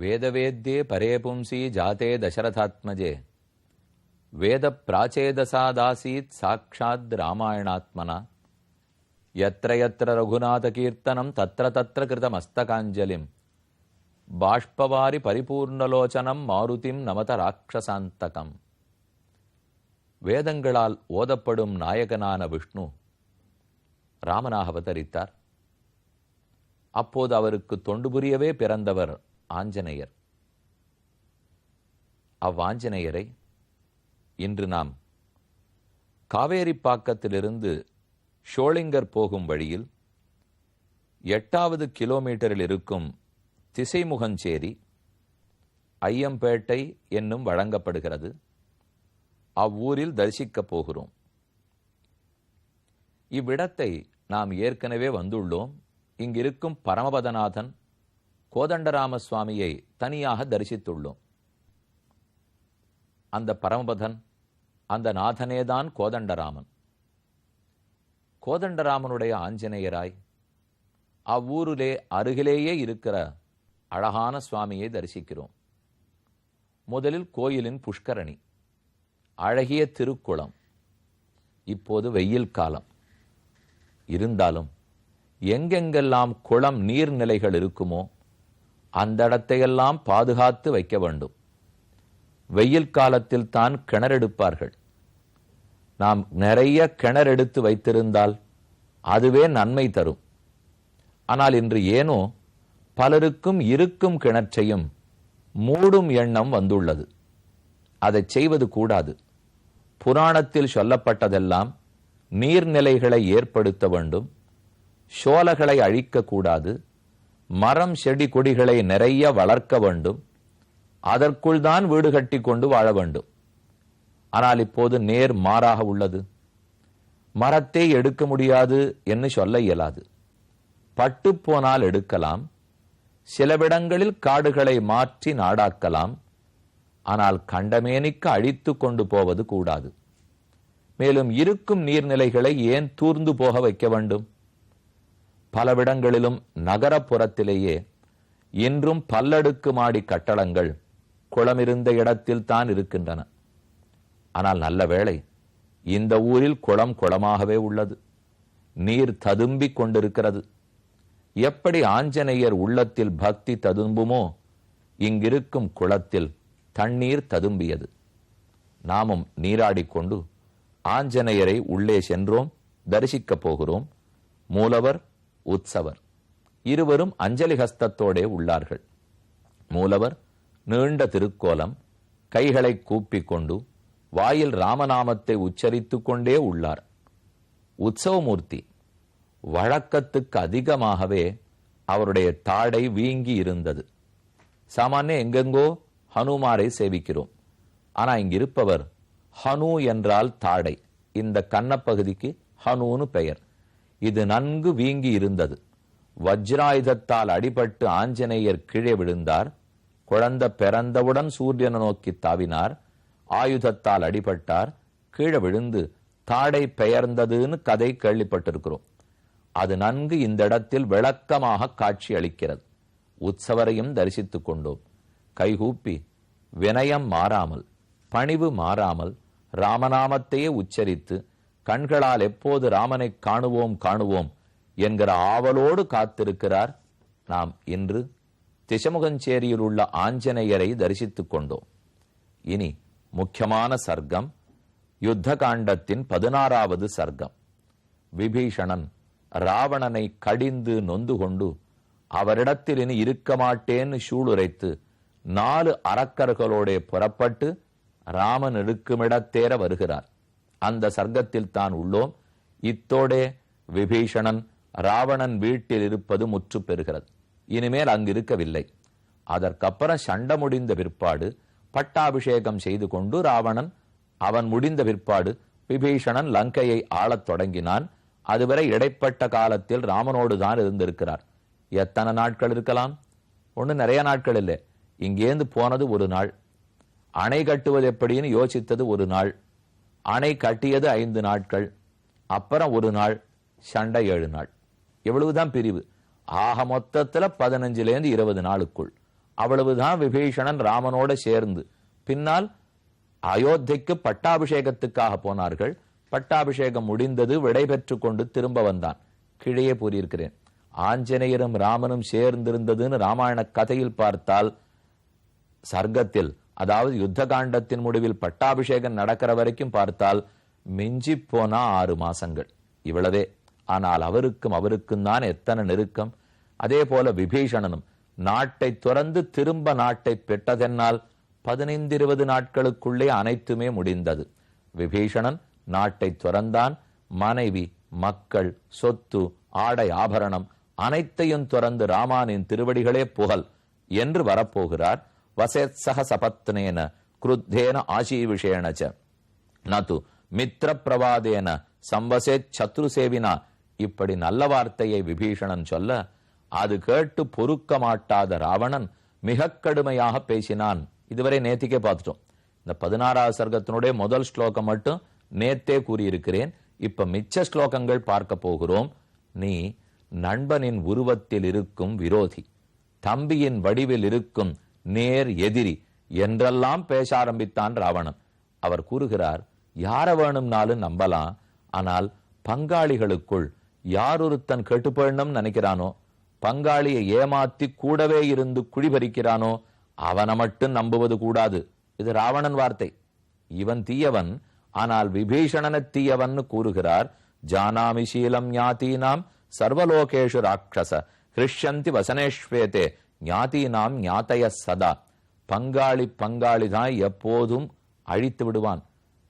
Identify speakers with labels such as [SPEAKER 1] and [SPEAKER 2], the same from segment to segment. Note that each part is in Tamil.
[SPEAKER 1] வேதவேத்யே பரேபும்சி ஜாதே ஜாத்தே தசரதாத்மஜே வேத பிராச்சேதசாதாசீத் சாட்சாத் ராமாயணாத்மனா. எத்திர எத்திர ரகுநாத கீர்த்தனம் தத்திர தத்திர கிருத மஸ்தகாஞ்சலிம் பாஷ்பவாரி பரிபூர்ணலோச்சனம் மாருதிம் நமத ராட்சசாந்தகம். வேதங்களால் ஓதப்படும் நாயகனான விஷ்ணு ராமனாக அவதரித்தார். அப்போது அவருக்கு தொண்டு புரியவே பிறந்தவர் ஆஞ்சநேயர். அவ்வாஞ்சநேயரை இன்று நாம் காவேரிப்பாக்கத்திலிருந்து ஷோளிங்கர் போகும் வழியில் எட்டாவது கிலோமீட்டரில் இருக்கும் திசைமுகஞ்சேரி ஐயம்பேட்டை என்னும் வழங்கப்படுகிறது. அவ்வூரில் தரிசிக்கப் போகிறோம். இவ்விடத்தை நாம் ஏற்கனவே வந்துள்ளோம். இங்கிருக்கும் பரமபதநாதன் கோதண்டராம சுவாமியை தனியாக தரிசித்துள்ளோம். அந்த பரமபதன் அந்த நாதனேதான் கோதண்டராமன். கோதண்டராமனுடைய ஆஞ்சநேயராய் அவ்வூரிலே அருகிலேயே இருக்கிற அழகான சுவாமியை தரிசிக்கிறோம். முதலில் கோயிலின் புஷ்கரணி அழகிய திருக்குளம். இப்போது வெயில் காலம். இருந்தாலும் எங்கெங்கெல்லாம் குளம் நீர்நிலைகள் இருக்குமோ அந்த இடத்தையெல்லாம் பாதுகாத்து வைக்க வேண்டும். வெயில் காலத்தில் தான் கிணறெடுப்பார்கள் நாம் நிறைய கிணறெடுத்து வைத்திருந்தால் அதுவே நன்மை தரும். ஆனால் இன்று ஏனோ பலருக்கும் இருக்கும் கிணற்றையும் மூடும் எண்ணம் வந்துள்ளது. அதை செய்வது கூடாது. புராணத்தில் சொல்லப்பட்டதெல்லாம் நீர்நிலைகளை ஏற்படுத்த வேண்டும். சோலைகளை அழிக்கக்கூடாது மரம் செடி கொடிகளை நிறைய வளர்க்க வேண்டும். அதற்குள் தான் வீடு கட்டி கொண்டு வாழ வேண்டும். ஆனால் இப்போது நேர் மாறாக உள்ளது. மரத்தை எடுக்க முடியாது என்று சொல்ல இயலாது. பட்டு போனால் எடுக்கலாம். சிலவிடங்களில் காடுகளை மாற்றி நாடாக்கலாம். ஆனால் கண்டமேனிக்கு அழித்து கொண்டு போவது கூடாது. மேலும் இருக்கும் நீர்நிலைகளை ஏன் தூர்ந்து போக வைக்க வேண்டும்? பலவிடங்களிலும் நகரப்புறத்திலேயே இன்றும் பல்லடுக்கு மாடி கட்டடங்கள் குளமிருந்த இடத்தில் தான் இருக்கின்றன. ஆனால் நல்ல வேளை இந்த ஊரில் குளம் குளமாகவே உள்ளது. நீர் ததும்பிக் கொண்டிருக்கிறது. எப்படி ஆஞ்சநேயர் உள்ளத்தில் பக்தி ததும்புமோ இங்கிருக்கும் குளத்தில் தண்ணீர் ததும்பியது. நாமும் நீராடிக்கொண்டு ஆஞ்சநேயரை உள்ளே சென்றோம் தரிசிக்கப் போகிறோம். மூலவர் உற்சவர். இருவரும் அஞ்சலி ஹஸ்தத்தோடே உள்ளார்கள். மூலவர் நீண்ட திருக்கோலம் கைகளை கூப்பிக் கொண்டு வாயில் ராமநாமத்தை உச்சரித்துக் கொண்டே உள்ளார். உற்சவமூர்த்தி வழக்கத்துக்கு அதிகமாகவே அவருடைய தாடை வீங்கி இருந்தது. சாமானிய எங்கெங்கோ ஹனுமாரை சேவிக்கிறோம். ஆனா இங்கிருப்பவர் ஹனு என்றால் தாடை. இந்த கண்ணப்பகுதிக்கு ஹனுன்னு பெயர். இது நன்கு வீங்கி இருந்தது. வஜ்ராயுதத்தால் அடிபட்டு ஆஞ்சநேயர் கீழே விழுந்தார். குழந்த பிறந்தவுடன் சூரியனை நோக்கி தாவினார். ஆயுதத்தால் அடிபட்டார். கீழே விழுந்து தாடை பெயர்ந்ததுன்னு கதை கேள்விப்பட்டிருக்கிறோம். அது நன்கு இந்த இடத்தில் விளக்கமாக காட்சி அளிக்கிறது. உற்சவரையும் தரிசித்துக் கொண்டோம். கைகூப்பி வினயம் மாறாமல் பணிவு மாறாமல் ராமநாமத்தையே உச்சரித்து கண்களால் எப்போது ராமனை காணுவோம் காணுவோம் என்கிற ஆவலோடு காத்திருக்கிறார் நாம் இன்று திசமுகஞ்சேரியில் உள்ள ஆஞ்சநேயரை தரிசித்துக் கொண்டோம். இனி முக்கியமான சர்க்கம் யுத்த காண்டத்தின் பதினாறாவது சர்க்கம். விபீஷணன் ராவணனை கடிந்து நொந்து கொண்டு அவரிடத்தில் இனி இருக்க மாட்டேன்னு சூளுரைத்து நாலு அரக்கர்களோட புறப்பட்டு ராமன் இருக்குமிடத்தேற வருகிறார். அந்த சர்க்கத்தில் தான் உள்ளோம். இத்தோடே விபீஷணன் ராவணன் வீட்டில் இருப்பது முற்று பெறுகிறது. இனிமேல் அங்கு இருக்கவில்லை. அதற்கப்புறம் சண்டை முடிந்த பிற்பாடு பட்டாபிஷேகம் செய்து கொண்டு ராவணன் அவன் முடிந்த பிற்பாடு விபீஷணன் லங்கையை ஆளத் தொடங்கினான். அதுவரை இடைப்பட்ட காலத்தில் ராமனோடு தான் இருந்திருக்கிறார். எத்தனை நாட்கள் இருக்கலாம்? ஒன்று நிறைய நாட்கள் இல்லை. இங்கேந்து போனது ஒரு நாள். அணை கட்டுவது எப்படின்னு யோசித்தது ஒரு நாள். அணை கட்டியது ஐந்து நாட்கள் அப்புறம் ஒரு நாள் சண்டை ஏழு நாள். இவ்வளவுதான் பிரிவு. ஆக மொத்தத்துல பதினஞ்சுல இருந்து இருபது நாளுக்குள். அவ்வளவுதான் விபீஷணன் ராமனோட சேர்ந்து. பின்னால் அயோத்திக்கு பட்டாபிஷேகத்துக்காக போனார்கள். பட்டாபிஷேகம் முடிந்தது விடைபெற்று கொண்டு திரும்ப வந்தான். கீழே கூறியிருக்கிறேன். ஆஞ்சநேயரும் ராமனும் சேர்ந்திருந்ததுன்னு ராமாயண கதையில் பார்த்தால் சர்க்கத்தில் அதாவது யுத்த காண்டத்தின் முடிவில் பட்டாபிஷேகம் நடக்கிற வரைக்கும் பார்த்தால் மிஞ்சி போனா ஆறு மாசங்கள். இவ்வளவே. ஆனால் அவருக்கும் அவருக்கும் தான் எத்தனை நெருக்கம். அதே போல விபீஷணனும் நாட்டை துறந்து திரும்ப நாட்டை பெற்றதென்னால் பதினைந்து இருபது நாட்களுக்குள்ளே அனைத்துமே முடிந்தது. விபீஷணன் நாட்டை துறந்தான். மனைவி மக்கள் சொத்து ஆடை ஆபரணம் அனைத்தையும் துறந்து ராமானின் திருவடிகளே புகழ் என்று வரப்போகிறார். வசேத்சக சபத்னேன குருத்தேன ஆசீவிஷேணச்ச நது மித்திர பிரவாதேன சம்பசேத் சத்ரு சேவினா இப்படி நல்ல வார்த்தையை விபீஷணன் சொல்ல அது கேட்டு பொறுக்க மாட்டாத ராவணன் மிக கடுமையாக பேசினான். இதுவரை நேத்திக்கே பார்த்துட்டோம். இந்த பதினாறாவது சர்க்கத்தினுடைய முதல் ஸ்லோகம் மட்டும் நேத்தே கூறியிருக்கிறேன். இப்ப மிச்ச ஸ்லோகங்கள் பார்க்க போகிறோம். நீ நண்பனின் உருவத்தில் இருக்கும் விரோதி தம்பியின் வடிவில் இருக்கும் நேர் எதிரி என்றெல்லாம் பேச ஆரம்பித்தான் ராவணன். அவர் கூறுகிறார் யார வேணும்னாலும் நம்பலாம் ஆனால் பங்காளிகளுக்குள் யார் ஒருத்தன் கெட்டுப்போயணும் நினைக்கிறானோ பங்காளியை ஏமாத்தி கூடவே இருந்து குழிபறிக்கிறானோ அவனை மட்டும் நம்புவது கூடாது. இது ராவணன் வார்த்தை. இவன் தீயவன் ஆனால் விபீஷணன தீயவன் கூறுகிறார் ஜானாமிசீலம் ஞாத்தீனாம் சர்வலோகேஷு ராட்சச ஹிருஷ்யந்தி வசனேஷ்வேதே ஞாதீனாம் ஞாத்தய சதா. பங்காளி பங்காளி தான் எப்போதும் அழித்து விடுவான்.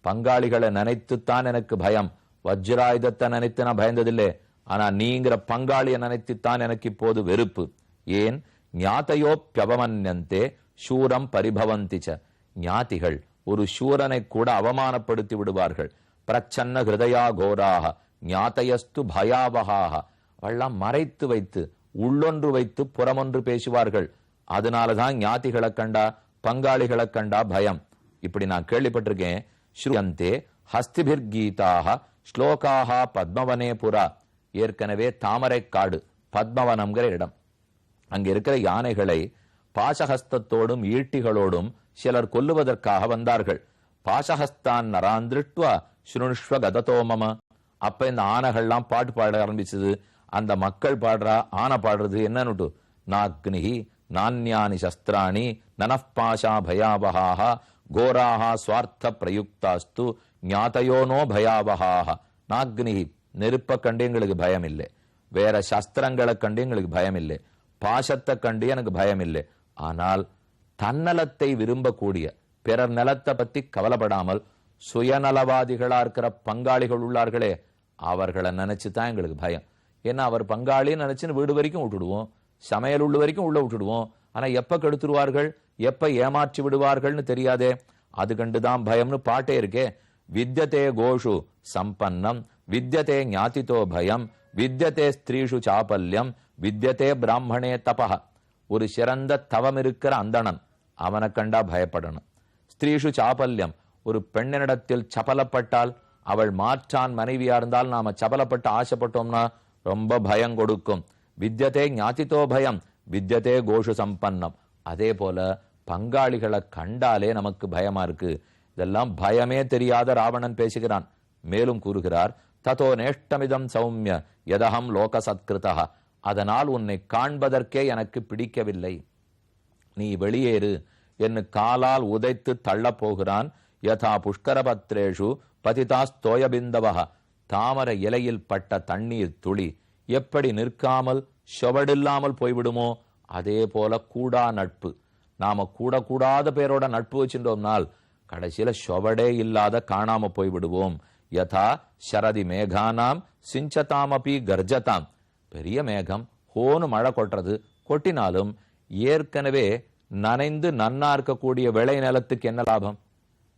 [SPEAKER 1] பங்காளிகளை நினைத்துத்தான் எனக்கு பயம். வஜ்ராயுதத்தை நினைத்து நான் பயந்ததில்லை. ஆனா நீங்கிற பங்காளியை நினைத்துத்தான் எனக்கு இப்போது வெறுப்பு. ஏன்? ஞாத்தையோப்பியவமன்யந்தே சூரம் பரிபவந்திச்ச. ஞாதிகள் ஒரு சூரனை கூட அவமானப்படுத்தி விடுவார்கள். பிரச்சன்ன ஹிருதயா கோராக ஞாத்தையஸ்து பயாவகாக. அவெல்லாம் மறைத்து வைத்து உள்ளொன்று வைத்து புறமொன்று பேசுவார்கள். அதனாலதான் ஞாதிகளை கண்டா பங்காளிகளை கண்டா பயம். இப்படி நான் கேள்விப்பட்டிருக்கேன். ஸ்ரூயந்தே ஹஸ்திபிர் கீதாக ஸ்லோகாக பத்மவனே புறா ஏற்கனவே தாமரை காடு பத்மவனம்ங்கிற இடம். அங்க இருக்கிற யானைகளை பாசஹஸ்தத்தோடும் ஈட்டிகளோடும் சிலர் கொல்லுவதற்காக வந்தார்கள். பாசஹஸ்தான் நராந்திருட்வா ஸ்ருணுஷ்வ கததோமம அப்ப இந்த ஆனைகள்லாம் பாட்டு பாட ஆரம்பிச்சது. அந்த மக்கள் பாடுறா ஆனை பாடுறது என்னன்னுட்டு நாக்னிஹி நானியானி சஸ்திராணி நனப்பாஷா பயாவகாக கோராக சுவார்த்த பிரயுக்தாஸ்து ஞாதையோனோ பயாவகாக நாக்னிஹி நெருப்பை கண்டு எங்களுக்கு பயம் இல்லை வேற சஸ்திரங்களை கண்டு எங்களுக்கு பயம் இல்லை பாசத்தை கண்டு எனக்கு பயம் இல்லை ஆனால் தன்னலத்தை விரும்பக்கூடிய பிறர் நலத்தை பத்தி கவலைப்படாமல் சுயநலவாதிகளா இருக்கிற பங்காளிகள் உள்ளார்களே அவர்களை நினைச்சு தான் எங்களுக்கு பயம். ஏன்னா அவர் பங்காளின்னு நினைச்சுன்னு வீடு வரைக்கும் விட்டுடுவோம். சமையல் உள்ள வரைக்கும் உள்ள விட்டுடுவோம். ஆனா எப்ப கெடுத்துருவார்கள்? எப்ப ஏமாற்றி விடுவார்கள்னு தெரியாதே. அது கண்டுதான் பயம்னு பாட்டே இருக்கே. வித்யதே கோஷு சம்பன்னம் வித்யதே ஞாதித்தோ பயம் வித்தியதே ஸ்திரீஷு சாபல்யம் வித்யதே பிராமணே தபஹ. ஒரு சிறந்த தவம் இருக்கிற அந்தணன். அவனை கண்டா பயப்படணும். ஸ்திரீஷு சாபல்யம். ஒரு பெண்ணினிடத்தில் சபலப்பட்டால் அவள் மாற்றான் மனைவியா இருந்தால் நாம சபலப்பட்டு ஆசைப்பட்டோம்னா ரொம்ப பயம் கொடுக்கும். வித்யதே ஞாதித்தோ பயம் வித்யதே கோஷு சம்பன்னம். அதே போல பங்காளிகளை கண்டாலே நமக்கு பயமா இருக்கு. இதெல்லாம் பயமே தெரியாத ராவணன் பேசுகிறான். மேலும் கூறுகிறார் ததோ நேஷ்டமிதம் சௌமிய யதகம் லோக சத்கிருதா அதனால் உன்னை காண்பதற்கே எனக்கு பிடிக்கவில்லை. நீ வெளியேறு. என்று காலால் உதைத்து தள்ளப் போகிறான். யதா புஷ்கரபத்ரேஷு பதிதாஸ்தோயபிந்தவக தாமர இலையில் பட்ட தண்ணீர் துளி எப்படி நிற்காமல் செவடில்லாமல் போய்விடுமோ அதே போல கூடா நட்பு. நாம கூட கூடாத பேரோட நட்பு வச்சுட்டோம்னால் கடைசியில சொவடே இல்லாத காணாம போய்விடுவோம். யதா சரதி மேகானாம் சிஞ்சதாமபி கர்ஜதாம். பெரிய மேகம் ஹோனு மழை கொட்டுறது கொட்டினாலும் ஏற்கனவே நனைந்து நன்னா இருக்கக்கூடிய விளை நிலத்துக்கு என்ன லாபம்?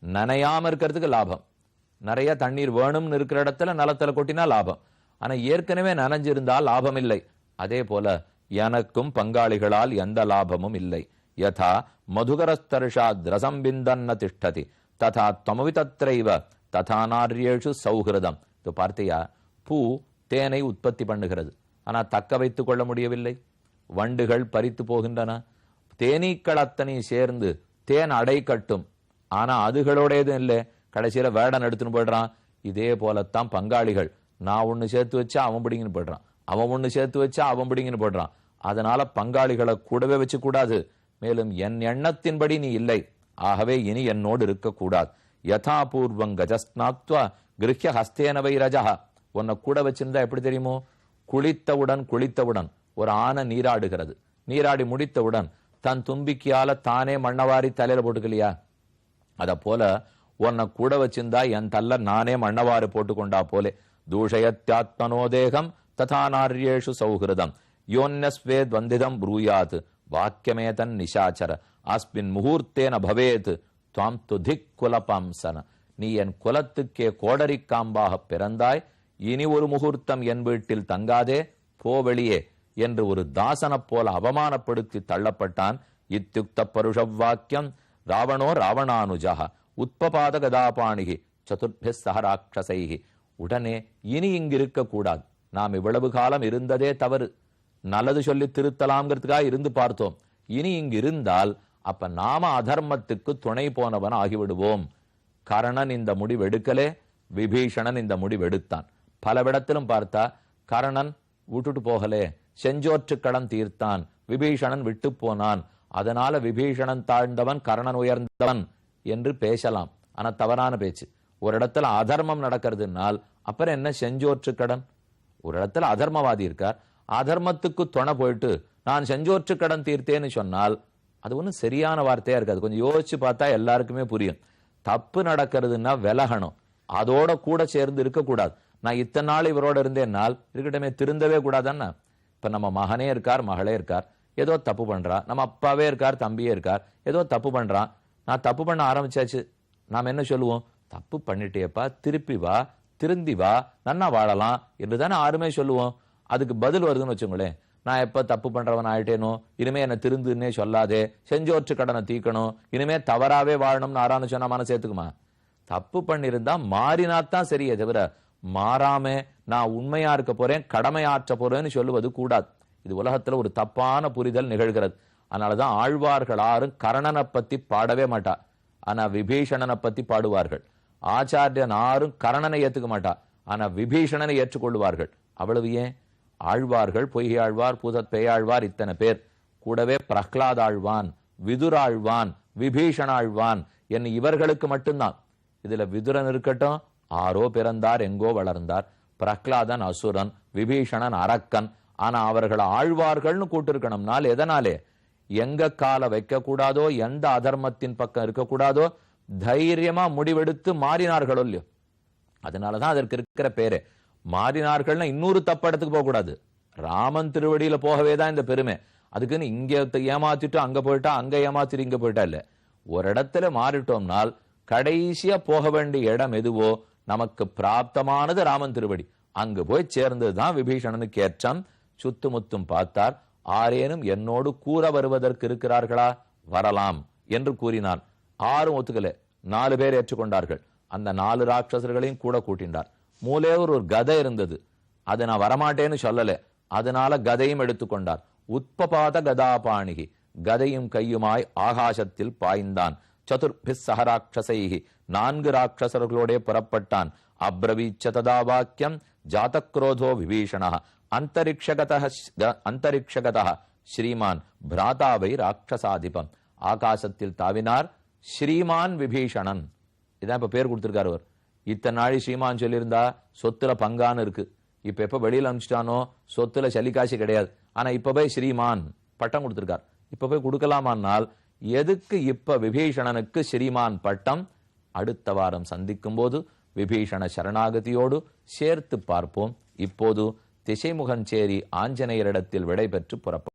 [SPEAKER 1] நனையாம இருக்கிறதுக்கு லாபம். நிறைய தண்ணீர் வேணும்னு இருக்கிற இடத்துல நிலத்துல கொட்டினா லாபம். ஆனா ஏற்கனவே நனைஞ்சிருந்தால் லாபம் இல்லை. அதே போல எனக்கும் பங்காளிகளால் எந்த லாபமும் இல்லை. யதா மதுகரஸ்தர்ஷாத் ரசம் பிந்தன்ன திஷ்டதி. ததா தமவிதத்ரைவ ததா நாரியேஷு சௌஹிருதம். இப்போ பார்த்தியா பூ தேனை உற்பத்தி பண்ணுகிறது. ஆனா தக்க வைத்து கொள்ள முடியவில்லை. வண்டுகள் பறித்து போகின்றன. தேனீக்கள் அத்தனை சேர்ந்து தேன் அடை கட்டும். ஆனா அதுகளோடையதும் இல்லை. கடைசியில் வேடன் எடுத்துன்னு போயிடுறான். இதே போலத்தான் பங்காளிகள். நான் ஒன்று சேர்த்து வச்சா அவன் பிடிங்கன்னு போயிடுறான். அவன் ஒன்று சேர்த்து வச்சா அவன் பிடிங்கன்னு போயிடுறான். அதனால பங்காளிகளை கூடவே வச்சுக்கூடாது. மேலும் என் எண்ணத்தின்படி நீ இல்லை. ஆகவே இனி என்னோடு இருக்கக்கூடாது. யதாபூர்வம் கஜஸ்நாத்வா கிரஹ்ய ஹஸ்தேனவை ரஜா உன்னை கூட வச்சிருந்தா எப்படி தெரியுமோ? குளித்தவுடன் குளித்தவுடன் ஒரு ஆணை நீராடுகிறது. நீராடி முடித்தவுடன் தன் தும்பிக்கையால தானே மண்ணவாரி தலையில போட்டுக்கலையா? அத போல உன்னை கூட வச்சிருந்தா என் தல்ல நானே மண்ணவாறு போட்டுக்கொண்டா போலே. தூஷயத்யாத்மனோ தேகம் ததா நாரியேஷு சௌஹிருதம். யோன்யஸ்வேத் துவந்திதம் ப்ரூயாத். வாக்கியமேதன் நிஷாச்சர அஸ்மின் முகூர்த்தேன பவேத். துவாம் துதிக் குலபம்சன நீ என் குலத்துக்கே கோடரிக்காம்பாக பிறந்தாய். இனி ஒரு முகூர்த்தம் என் வீட்டில் தங்காதே. போ வெளியே. என்று ஒரு தாசனப் போல அவமானப்படுத்தி தள்ளப்பட்டான். இத்தியுக்த பருஷவாக்கியம் ராவணோ ராவணானுஜா உத்பபாத கதாபாணிகி சதுர்பிஸ் சஹராட்சசைகி உடனே இனி இங்கிருக்க கூடாது நாம் இவ்வளவு காலம் இருந்ததே தவறு. நல்லது சொல்லி திருத்தலாம்ங்கிறதுக்காக இருந்து பார்த்தோம். இனி இங்கு இருந்தால் அப்ப நாம அதர்மத்துக்கு துணை போனவன் ஆகிவிடுவோம். கரணன் இந்த முடிவெடுக்கலே விபீஷணன் இந்த முடிவெடுத்தான் பலவிடத்திலும் பார்த்தா கரணன் விட்டுட்டு போகலே செஞ்சோற்று கடன் தீர்த்தான் விபீஷணன் விட்டு போனான். அதனால விபீஷணன் தாழ்ந்தவன் கரணன் உயர்ந்தவன். என்று பேசலாம். ஆனால் தவறான பேச்சு. ஒரு இடத்துல அதர்மம் நடக்கிறதுனால் அப்புறம் என்ன செஞ்சோற்று கடன்? ஒரு இடத்துல அதர்மவாதி இருக்கார். அதர்மத்துக்கு துணை போயிட்டு நான் செஞ்சோற்று கடன் தீர்த்தேன்னு சொன்னால் அது ஒன்றும் சரியான வார்த்தையா இருக்காது. கொஞ்சம் யோசிச்சு பார்த்தா எல்லாருக்குமே புரியும். தப்பு நடக்கிறதுன்னா விலகணும். அதோட கூட சேர்ந்து இருக்கக்கூடாது. நான் இத்தனை நாள் இவரோட இருந்தேன்னால் இருக்கட்டமே திருந்தவே கூடாதான்னா. இப்போ நம்ம மகனே இருக்கார் மகளே இருக்கார். ஏதோ தப்பு பண்ணுறான் நம்ம அப்பாவே இருக்கார் தம்பியே இருக்கார். ஏதோ தப்பு பண்ணுறான் நான் தப்பு பண்ண ஆரம்பிச்சாச்சு. நாம் என்ன சொல்லுவோம்? தப்பு பண்ணிட்டேப்பா திருப்பி வா திருந்தி வா நன்னா வாழலாம் என்று தானே யாருமே சொல்லுவோம். அதுக்கு பதில் வருதுன்னு வச்சுங்களேன். நான் எப்போ தப்பு பண்ணுறவன் ஆயிட்டேனோ இனிமே என்னை திருந்துன்னே சொல்லாதே. செஞ்சோற்று கடனை தீக்கணும். இனிமே தவறாவே வாழணும்னு ஆறான்னு சொன்னா மனசு ஏத்துக்குமா? தப்பு பண்ணியிருந்தா மாறினாத்தான் சரியே தவிர மாறாம நான் உண்மையா இருக்க போறேன் கடமை ஆற்ற போறேன்னு சொல்லுவது கூடாது. இது உலகத்துல ஒரு தப்பான புரிதல் நிகழ்கிறது. அதனாலதான் ஆழ்வார்கள் ஆறும் கரணனை பற்றி பாடவே மாட்டா. ஆனால் விபீஷணனை பற்றி பாடுவார்கள். ஆச்சாரியன் ஆறும் கரணனை ஏற்றுக்க மாட்டா. ஆனால் விபீஷணனை ஏற்றுக்கொள்வார்கள். அவ்வளவு ஏன்? ஆழ்வார்கள் பொய்யாழ்வார் பூதத் பேயாழ்வார் இத்தனை பேர். கூடவே பிரஹ்லாதாழ்வான் விதுராழ்வான் விபீஷணாழ்வான் என் இவர்களுக்கு மட்டும்தான். இதில் விதுரன் இருக்கட்டும் ஆரோ பிறந்தார் எங்கோ வளர்ந்தார். பிரஹ்லாதன் அசுரன் விபீஷணன் அரக்கன். ஆனால் அவர்கள் ஆழ்வார்கள்னு கூட்டிருக்கணும்னால் எதனாலே? எங்க கால வைக்கக்கூடாதோ எந்த அதர்மத்தின் பக்கம் இருக்கக்கூடாதோ தைரியமா முடிவெடுத்து மாறினார்களோ இல்லையோ. அதனாலதான் அதற்கு இருக்கிற பேரு. மாறினார்கள்னா இன்னொரு தப்பு இடத்துக்கு போக கூடாது ராமன் திருவடியில போகவே தான் இந்த பெருமை. அதுக்குன்னு இங்க ஏமாத்திட்டு அங்க போயிட்டா அங்க ஏமாத்திட்டு இங்க போயிட்டா இல்ல. ஒரு இடத்துல மாறிட்டோம்னால் கடைசியா போக வேண்டிய இடம் எதுவோ? நமக்கு பிராப்தமானது ராமன் திருவடி. அங்கு போய் சேர்ந்ததுதான் விபீஷணனுக்கு ஏற்றம். சுத்துமுத்தும் பார்த்தார். ஆரேனும் என்னோடு கூற வருவதற்கு இருக்கிறார்களா? வரலாம் என்று கூறினான். ஆறும் ஒத்துக்கல. நாலு பேர் ஏற்றுக்கொண்டார்கள். அந்த நாலு ராட்சசர்களையும் கூட கூட்டினார். மூலே ஒரு கதை இருந்தது. அதை நான் வரமாட்டேன்னு சொல்லல. அதனால கதையும் எடுத்துக்கொண்டார். உத்பபாத கதாபாணிகி கதையும் கையுமாய் ஆகாசத்தில் பாய்ந்தான். சதுர்பி சஹராட்சசைகி நான்கு ராட்சசர்களோடே புறப்பட்டான். அப்ரவீச்ச ததா வாக்கியம் ஜாதக்ரோதோ விபீஷணா. அந்தரிக்ஷகத அந்தரிக்ஷகத ஸ்ரீமான் பிராதாவை ராட்சசாதிபம் ஆகாசத்தில் தாவினார் ஸ்ரீமான் விபீஷணன் இதான் இப்ப பேர் கொடுத்திருக்காரு அவர் இத்தனை நாளி ஸ்ரீமான் சொல்லியிருந்தா சொத்துல பங்கான்னு இருக்கு இப்ப எப்ப வெளியில அனுப்பிச்சிட்டானோ சொத்துல சலிகாசி கிடையாது ஆனா இப்ப போய் ஸ்ரீமான் பட்டம் கொடுத்திருக்கார் இப்ப போய் கொடுக்கலாமானால் எதுக்கு இப்ப விபீஷணனுக்கு ஸ்ரீமான் பட்டம் அடுத்த வாரம் சந்திக்கும் போது விபீஷண சரணாகதியோடு சேர்த்து பார்ப்போம் இப்போது திசைமுகஞ்சேரி ஆஞ்சநேயரிடத்தில் விடைபெற்று புறப்பட்டார்